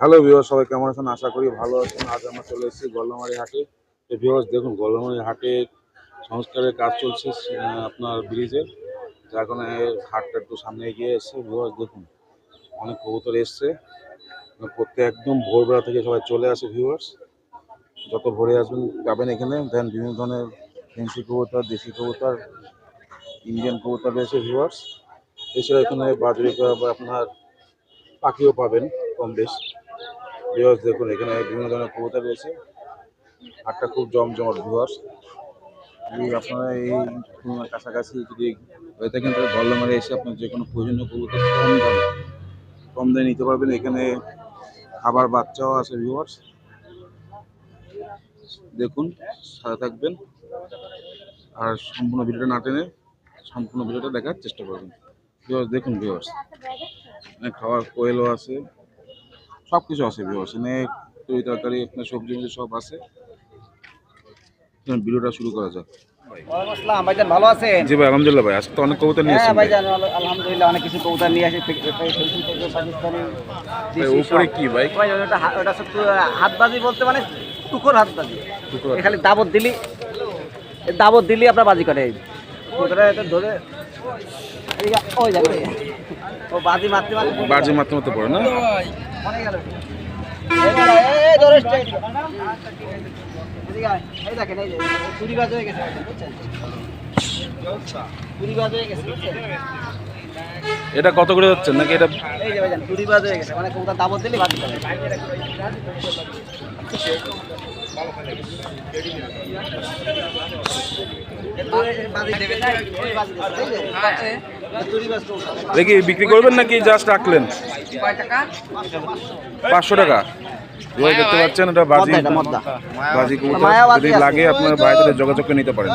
Hello viewer সবাই কেমন আছেন? আশা করি ভালো আছেন। আজ আমরা চলে এসেছি গল্লামারি হাটে। তো দেখুন গল্লামারি হাটে সংস্কারের কাজ চলছে আপনার ব্রিজের যার কারণে হাটটা একটু সামনে এগিয়ে এসছে। ভিউয়ার্স, দেখুন, অনেক কবুতর এসছে। প্রত্যেক একদম ভোরবেলা থেকে সবাই চলে আসে ভিউয়ার্স। যত ভোরে আসবেন, যাবেন এখানে। দেন বিভিন্ন ধরনের ফেন্সি কবুতর, দেশি কবুতর, ইন্ডিয়ান কবুতর রয়েছে ভিউয়ার্স। এছাড়া এখানে বাজরিকা আপনার পাখিও পাবেন কম বেশ। ভিউয়ার্স দেখুন, এখানে বিভিন্ন ধরনের কবুতর রয়েছে। হাটটা খুব জমজমাট ভিউয়ার্স আপনারা এই কাছাকাছি যদি হয়ে থাকেন, তাহলে গল্লামারে এসে আপনার যে কোনো প্রয়োজনীয় কবুতর কম দামে কম দামে নিতে পারবেন। এখানে খাবার বাচ্চাও আছে ভিউয়ার্স দেখুন, সাথে থাকবেন। আর সম্পূর্ণ ভিডিওটা না টেনে সম্পূর্ণ ভিডিওটা দেখার চেষ্টা করবেন। ভিউয়ার্স দেখুন ভিউয়ার্স খাওয়ার কোয়েলও আছে। সব কিছু আছে। ভিউয়ার্স এখানে তরি তরকারি আপনার সবজি সব আছে। ভিডিওটা শুরু করা যাক। ভালো আছেন? জি ভাই আলহামদুলিল্লাহ ভাই আজকে তো অনেক কবুতর নিয়ে হ্যাঁ ভাই। আলহামদুলিল্লাহ অনেক কিছু কবুতর নিয়ে আসি। থেকে- থেকে- ফেন্সি থেকে পাকিস্তানি উপরে কি ভাই? ভাই ওটা হাতবাজি বলতে মানে টুকর হাতবাজি। খালি দাবত দিলি দাবত দিলি আপনার বাজি করে ধরে ওই যাবে ও বাজি মারতে মারতে পড়ে। না? এটা কত করে যাচ্ছেন নাকি এটা? চুরি বাজ। দেখি বিক্রি করবেন নাকি জাস্ট রাখলেন? পাঁচশো টাকা। দেখতে পাচ্ছেন এটা বাজি কবুতর। যদি লাগে আপনার ভাইয়ের সাথে যোগাযোগ করে নিতে পারেন।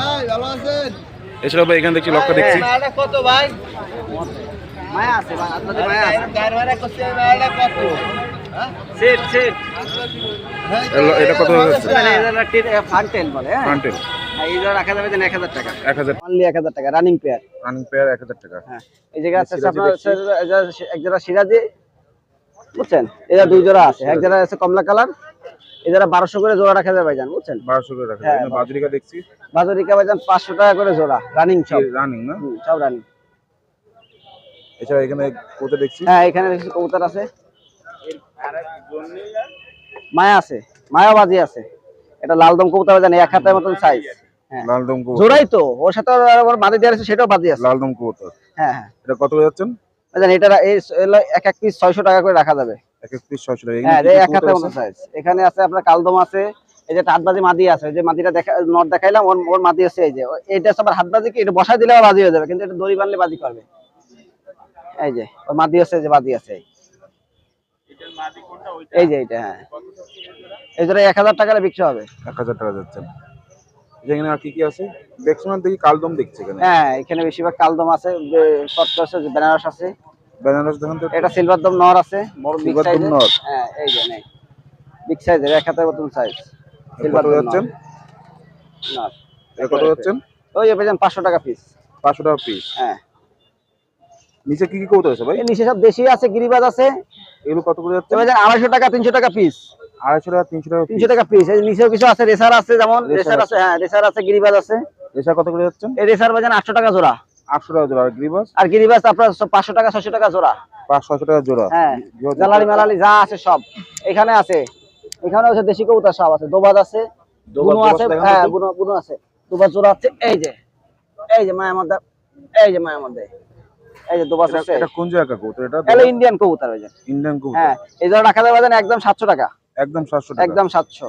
এছাড়া ভাই এখানে দেখছি। লক্ষ্য দেখছি কত ভাই? মায়া আছে ভাই আপনাদের মায়া আছে। গারবারে কত? মায়াটা কত সেট সেট এ- এটা কত হয়ে মানে এটা ফান্টেল বলে হ্যাঁ ফ্রন্টেল আর এই জোড়া রাখা যাবে যেন 1000 টাকা। এক হাজার অনলি 1000 টাকা রানিং পেয়ার রানিং পেয়ার এক হাজার টাকা। হ্যাঁ এই জায়গা আছে আপনার দেখছি। হচ্ছে যে- যে- এক জোড়া সিরাজি বুঝছেন? এটা দুই জোড়া আছে এক জোড়া আছে কমলা কালার এই জোড়া 1200 করে জোড়া রাখা যাবে ভাইজান বুঝছেন? বারোশো করে রাখা হ্যাঁ, এখানে দেখছি। বাজারিকা ভাইজান 500 টাকা করে জোড়া রানিং সব। রানিং না? সব রানিং এছাড়া এখানে দেখছি? হ্যাঁ এখানে দেখছি কবুতর আছে। মায়া আছে মায়াবাজি আছে। এটা লালদম কবুতর জানি এক হাতের মতন সাইজ লালদম কবুতর জোড়াই তো ওর সাথে আবার বাঁধে দেওয়া আছে সেটাও বাজি আছে। লালদম কবুতর হ্যাঁ হ্যাঁ। এটা কত করে যাচ্ছেন? জানি এটা এই এক এক পিস ছয়শো টাকা করে রাখা যাবে। এক এক পিস ছয়শো টাকা। হ্যাঁ এখানে এই কি এক কবুতর মতো সাইজ এখানে আছে আপনার কালদম আছে এই যে হাতবাজি মাদি আছে যে মাদিটা দেখা নট দেখাইলাম ওর ওর মাদি আছে এই যে। এটা আবার হাতবাজি কি? এটা বসাই দিলে বাজি হয়ে যাবে কিন্তু এটা দড়ি বানলে বাজি করবে। এই যে ওর মাদি আছে যে বাজি আছে এই। যে এইটা হ্যাঁ। এই জন্য এক হাজার টাকার বিক্রি হবে। এক হাজার টাকা এখানে আর কি কি আছে? দেখি কালদম দেখছি এখানে। হ্যাঁ এখানে বেশিরভাগ কালদম আছে আছে বেনারস আছে। বেনারস দেখেন তো। এটা সিলভার দম নর আছে বড় নর। হ্যাঁ এই যে নেই বিগ সাইজের এক হাতের মতন সাইজ সিলভার কত দম যাচ্ছেন? এটা কত যাচ্ছেন? ওই যে পেয়েছেন পাঁচশো টাকা পিস পাঁচশো টাকা পিস হ্যাঁ। নিচে কি কি কবুতর আছে ভাই? নিচে সব দেশি আছে গিরিবাজ আছে। এগুলো কত করে যাচ্ছে? পেয়েছেন আড়াইশো টাকা তিনশো টাকা পিস আড়াইশো টাকা তিনশো টাকা তিনশো টাকা পিস নিচেও কিছু আছে রেসার আছে যেমন রেসার রেসার আছে। হ্যাঁ রেসার আছে গিরিবাজ আছে। রেসা কত করে এই রেসার বাজান আটশো টাকা জোড়া। আটশো টাকা জোড়া। আর গ্রিবাস আর গিরিবাজ আপনার পাঁচশো টাকা ছশো টাকা জোড়া। পাঁচ ছশো টাকা জোড়া। হ্যাঁ জালালি মালালি যা আছে সব। এখানে আছে। এখানে আছে দেশি কবুতর সব আছে। দোবাজ আছে। বুনো আছে হ্যাঁ। বুনো বুনো আছে। দোবাজ জোড়া আছে এই যে। এই যে এই যে এই যে দোবাজ আছে। এটা কোন জায়গা কবুতর? এটা এলো ইন্ডিয়ান কবুতর ওই যে। ইন্ডিয়ান কবুতর। হ্যাঁ এই জোড়া রাখা যাবে একদম সাতশো টাকা। একদম সাতশো টাকা। একদম সাতশো।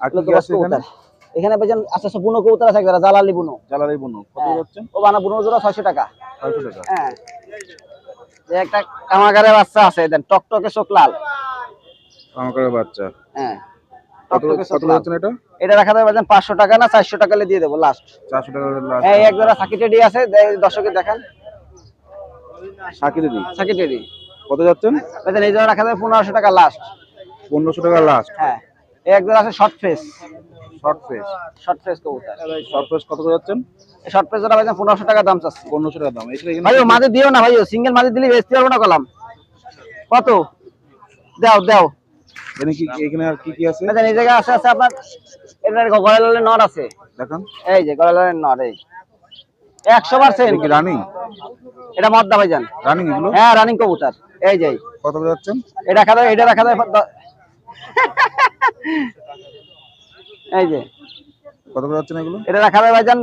আর কি এগুলো কি দোবাজ আছে এখানে? কবুতর এখানে পেয়েছেন আচ্ছা আচ্ছা বুনো কবুতর আছে একজোড়া জালালি বুনো। জ্বালারি বনু কত হ্যাঁ। যাচ্ছেন? ও বানা বুনো জোড়া ছয়শো টাকা। ছয়শো টাকা। হ্যাঁ। এই একটা কামাগারের বাচ্চা আছে দেন টকটকে চোখ লাল। বাচ্চা। হ্যাঁ। এটা? এটা রাখা যাবে বাজান পাঁচশো টাকা না চারশো টাকা হলে দিয়ে দেবো লাস্ট চারশো টাকা লাস্ট এই এক জোড়া সাকি টেডি আছে দে- দর্শকের দেখান। সাকি দিদি সাকি টেডি কত যাচ্ছেন? বাজান এই জোড়া রাখা যাবে পনেরোশো টাকা লাস্ট পনেরোশো টাকা লাস্ট হ্যাঁ এই এক জোড়া আছে short face short face short face কবুতর। শর্ট ফেস কত করে যাচ্ছেন? শর্ট ফেস জোড়া বাজান পনেরোশো টাকা দাম চাচ্ছে। পনেরোশো টাকা দাম। ভাই মাঝে দিও না ভাই সিঙ্গেল মাঝে দিলে বেচতে পারব না কলাম। কত? দাও দাও। এখানে কি এখানে আর কি কি আছে? এই জায়গায় আছে আছে আপনার এটার গড়ে লালের নট আছে। দেখান। এই যে গড়ে লালের নট এই। একশো পার্সেন্ট। রানিং এটা মদ্দা ভাইজান। রানিং এগুলো? হ্যাঁ রানিং কবুতর। এই যে। কত করে যাচ্ছেন? এটা রাখা দাও এটা রাখা দাও এই যে। কত করে যাচ্ছেন এগুলো? এটা রাখা দাও ভাইজান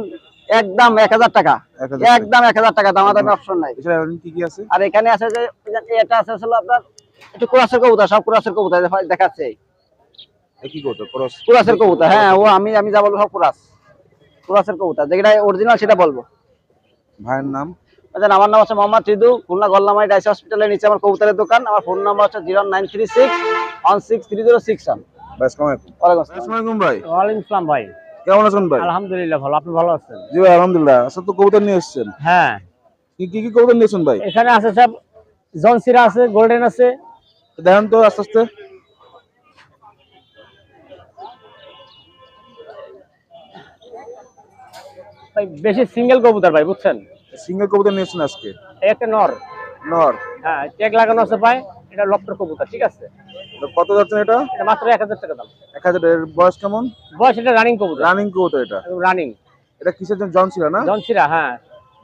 একদম এক হাজার টাকা। 1000 টাকা। একদম এক হাজার টাকা দাম দামি অপশন নাই। এছাড়া রানিং কি কি আছে? আর এখানে আছে যে এটা আছে আসলে আপনার একটু কুরাসের কবুতর সব কুরাসের কবুতর দেখা- দেখাচ্ছে। এ কি করতে ক্রস। কুরাসের কবুতর হ্যাঁ ও আমি আমি যা বলব সব কুরাস। কুরাসের কবুতর যেটা অরিজিনাল সেটা বলব। ভাইয়ের নাম? আচ্ছা আমার নাম হচ্ছে মোহাম্মদ রিদু খুলনা গল্লামাই ডাইস হসপিটালের নিচে আমার কবুতরের দোকান। আমার ফোন নাম্বার হচ্ছে zero nine three six one six three zero six one. ভাই। ওয়ালাইকুম আসসালাম ভাই। কেমন আছেন ভাই? আলহামদুলিল্লাহ ভালো আপনি ভালো আছেন? জি ভাই আলহামদুলিল্লাহ। আচ্ছা তো কবুতর নিয়ে এসেছেন? হ্যাঁ। কি কি কি কবুতর নিয়েছেন ভাই? এখানে আছে সব জনসিরা আছে গোল্ডেন আছে। দেখেন তো আস্তে আস্তে। ভাই বেশি সিঙ্গেল কবুতর ভাই বুঝছেন? সিঙ্গেল কবুতর নিয়েছেন আজকে? একটা নর। নর? হ্যাঁ চেক লাগানো আছে ভাই এটা লপ্টর কবুতর ঠিক আছে? তো কত যাচ্ছেন এটা? এটা মাত্র এক হাজার টাকা দাম। এক হাজার এর বয়স কেমন? বয়স এটা রানিং কবুতর। রানিং কবুতর এটা। রানিং এটা কিসের জন্য? জন ছিল না? জনসিরা হ্যাঁ।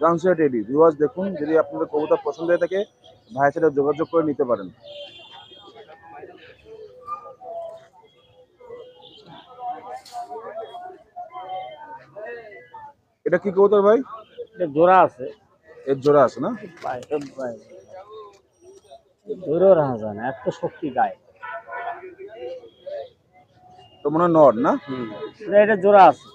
জন ছিল টেডি ভিউয়ার্স দেখুন যদি আপনাদের কবুতর পছন্দ হয়ে থাকে ভাইয়ের সাথে যোগাযোগ করে নিতে পারেন। এটা কি কবুতর ভাই? এটা জোড়া আছে। এর জোড়া আছে না? ধরেও রাখা যায় না এত শক্তি গায়ে। তো মনে হয় নর না? এটা জোড়া আছে।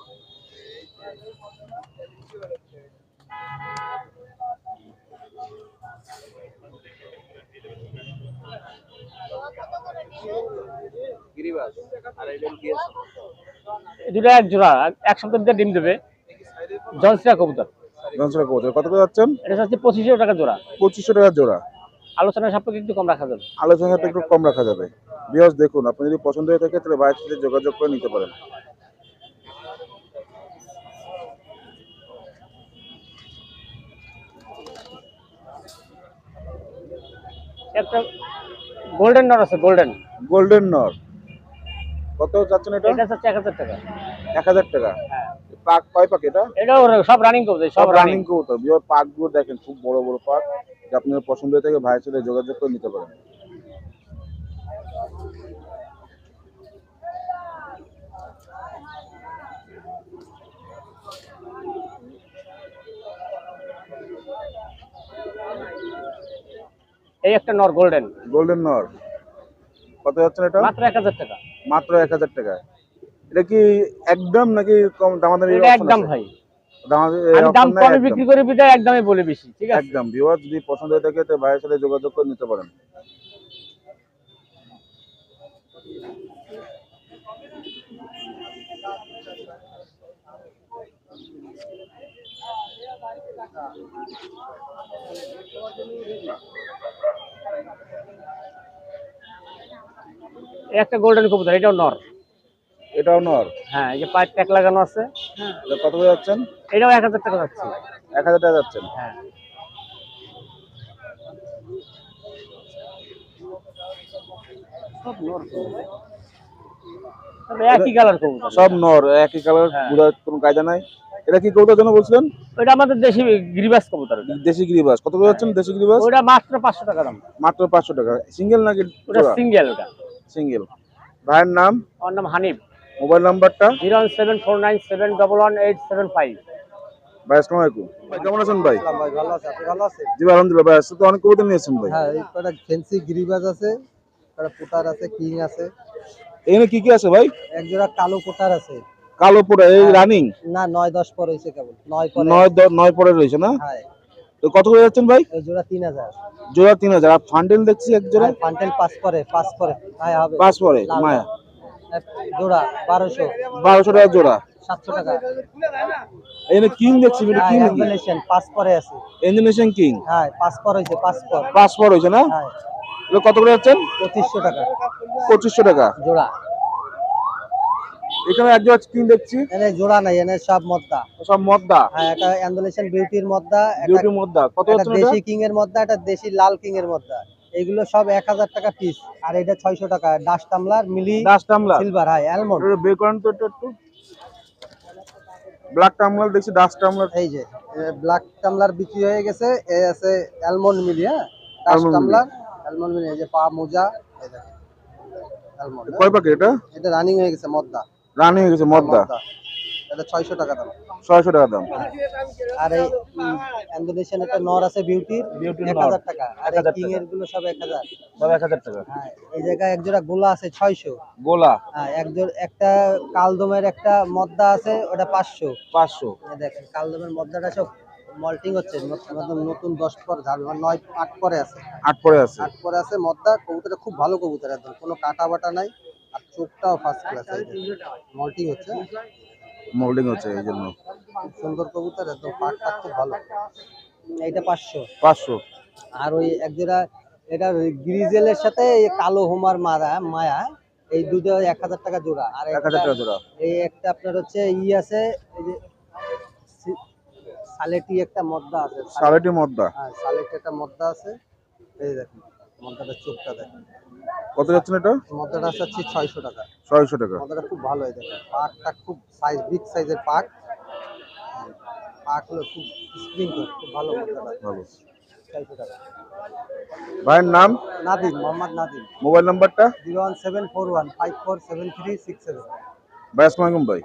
এই দুটো এক জোড়া এক- এক সপ্তাহের ভিতরে ডিম দেবে। জনসিরা কবুতর। জন ছিল কবুতর। কত করে যাচ্ছেন? এটা হচ্ছে পঁচিশশো টাকা জোড়া। পঁচিশশো টাকা জোড়া। আলোচনার সাপেক্ষে একটু কম রাখা যাবে। আলোচনাটা একটু কম রাখা যাবে। বিয়স দেখুন আপনি যদি পছন্দ হয়ে থাকে তাহলে ভাইয়ের সাথে যোগাযোগ করে নিতে পারেন। একটা গোল্ডেন নট আছে গোল্ডেন গোল্ডেন নর কত যাচ্ছেন এটা? এটা হচ্ছে এক হাজার টাকা। এক হাজার টাকা। হ্যাঁ। পাক কয় পাক এটা? এটাও সব রানিং সব রানিং রানিং কবুতর। বিয়র পাকগুলো দেখেন খুব বড় বড় পাক। যে আপনার পছন্দ হয়ে থাকে ভাইয়ের সাথে যোগাযোগ করে নিতে পারেন। এই একটা নর গোল্ডেন গোল্ডেন নর। কত যাচ্ছেন এটা? মাত্র এক হাজার টাকা। মাত্র এক হাজার টাকা এটা কি একদম নাকি কম দামাদামি এটা একদম ভাই। দাম কমে বিক্রি করে বিদায় একদমই বলে বেশি ঠিক আছে? একদম। ভিউয়ার যদি পছন্দ হয়ে থাকে তো ভাইয়ের সাথে যোগাযোগ করে নিতে পারেন। একটা গোল্ডেন কবুতর এটাও নর। এটাও নর হ্যাঁ এই যে পায়ের ট্যাগ লাগানো আছে। হ্যাঁ। কত করে যাচ্ছেন? এটাও এক হাজার টাকা যাচ্ছে। এক হাজার টাকা যাচ্ছেন? হ্যাঁ। সব নর একই কালার কবুতর। সব নর একই কালার হ্যাঁ। বুঝার কোনো কায়দা নাই। এটা কি কবুতর জন্য বলছিলেন? ওইটা আমাদের দেশি গিরিবাস কবুতর দেশি গিরিবাস। কত করে যাচ্ছেন দেশি গিরিবাস? ওইটা মাত্র পাঁচশো টাকা দাম। মাত্র পাঁচশো টাকা। সিঙ্গেল নাকি ওটা সিঙ্গেল ওটা। সিঙ্গেল ভাইয়ের নাম? আমার নাম হানিফ। মোবাইল নাম্বারটা? Zero seven four nine seven double one eight seven five. ভাই আসসালামু আলাইকুম। ভাই কেমন আছেন ভাই? ভাই ভালো আছে। আপনি ভালো আছেন? জি আলহামদুলিল্লাহ ভাই আজকে তো অনেক কবুতর নিয়েছেন ভাই। হ্যাঁ ফেন্সি গিরিবাজ আছে কটা পুটার আছে কিং আছে। এখানে কি কি আছে ভাই? এক জোড়া কালো পুটার আছে। কালো পোড়া এই রানিং না নয় দশ পর হয়েছে কেবল নয় পরে। নয় দ- নয় পরে রয়েছে না? হ্যাঁ। তো কত করে যাচ্ছেন ভাই? এই জোড়া তিন হাজার। জোড়া তিন হাজার। আর ফান্ডেল দেখছি এক জোড়া? ফান্টেল পাস করে পাস করে হ্যাঁ হবে। পাঁচ পরে মায়া। জোড়া বারোশো। বারোশো টাকা জোড়া। সাতশো টাকা। এখানে কিং দেখছি এটা কিং নাকি? অ্যাম্বুলেশন আছে। Indonesian king? হ্যাঁ পাস পর হয়েছে পাস পর পাঁচ পর হয়েছে না? হ্যাঁ। এটা কত করে যাচ্ছেন? পঁচিশশো টাকা। পঁচিশশো টাকা। জোড়া। এখানে এক জোড়া কিং দেখছি। এনে জোড়া নাই এনে সব মদ্দা। সব মদ্দা? হ্যাঁ বিউটির মদ্দা মদ্দা। কত দেশি কিং এর মধ্যে একটা দেশি লাল কিং এর মধ্যে এগুলো সব এক হাজার টাকা পিস আর এটা ছয়শো টাকা। ডাস টামলার মিলি ডাস্ট টামলার সিলভার হাই অ্যালমন্ড বের করেন তো একটু। ব্ল্যাক টামলার দেখছি ডাস্ট টামলার এই যে ব্ল্যাক টামলার বিক্রি হয়ে গেছে। এই আছে অ্যালমন্ড মিলি হ্যাঁ? ডাস টামলার অ্যালমন্ড মিলি এই যে পা মোজা এই দেখেন। অ্যালমন্ড কয় প্যাকেট এটা? এটা রানিং হয়ে গেছে মদ্দা। রানিং হয়ে গেছে মদ্দা। এটা ছয়শো টাকা দাম। ছয়শো টাকা দাম। আর এই ইন্দোনেশিয়ান একটা নর আছে বিউটির এক হাজার টাকা। আর কিং এরগুলো সব এক হাজার। সব এক হাজার টাকা। হ্যাঁ এই জায়গায় এক জোড়া গোলা আছে ছয়শো। গোলা? হ্যাঁ এক জোড়া একটা কালদমের একটা মদ্দা আছে ওটা পাঁচশো। পাঁচশো। এই দেখেন কালদমের মদ্দাটা সব মল্টিং হচ্ছে নতুন দশ পর মানে নয় আট পরে আছে। আট পরে আছে। আট পরে আছে মদ্দা কবুতরটা খুব ভালো কবুতর একদম কোনো কাটা বাটা নাই আর চোখটাও ফার্স্ট ক্লাস মল্টিং হচ্ছে। মোল্ডিং হচ্ছে এই জন্য। খুব সুন্দর কবুতর একদম পাটটা খুব ভালো। এইটা পাঁচশো। পাঁচশো। আর ওই এক জোড়া এটা গ্রিজেলের সাথে এই কালো হোমার মারা মায়া এই দুটো এক হাজার টাকা জোড়া। আর এক হাজার টাকা জোড়া। এই একটা আপনার হচ্ছে ই আছে এই যে সালেটি একটা মদ্দা আছে। সাড়েটি মদ্দা। হ্যাঁ সালেটি একটা মদ্দা আছে। এই দেখুন মদ্দাটার চোখটা দেখেন। কত যাচ্ছেন এটা? মদ্দাটা আছে হচ্ছে ছয়শো টাকা। ছয়শো টাকা। খুব ভালো হয়ে যাবে পাকটা খুব সাইজ বিগ সাইজের পাক পাক হলো খুব স্প্রিং খুব ভালো মদ্দাটা ভালো। ছয়শো টাকা। ভাইয়ের নাম? নাদিম মোহাম্মদ নাদিম। মোবাইল নাম্বারটা? Zero one seven four one five four seven three six seven. ভাই। আসসালামাইকুম ভাই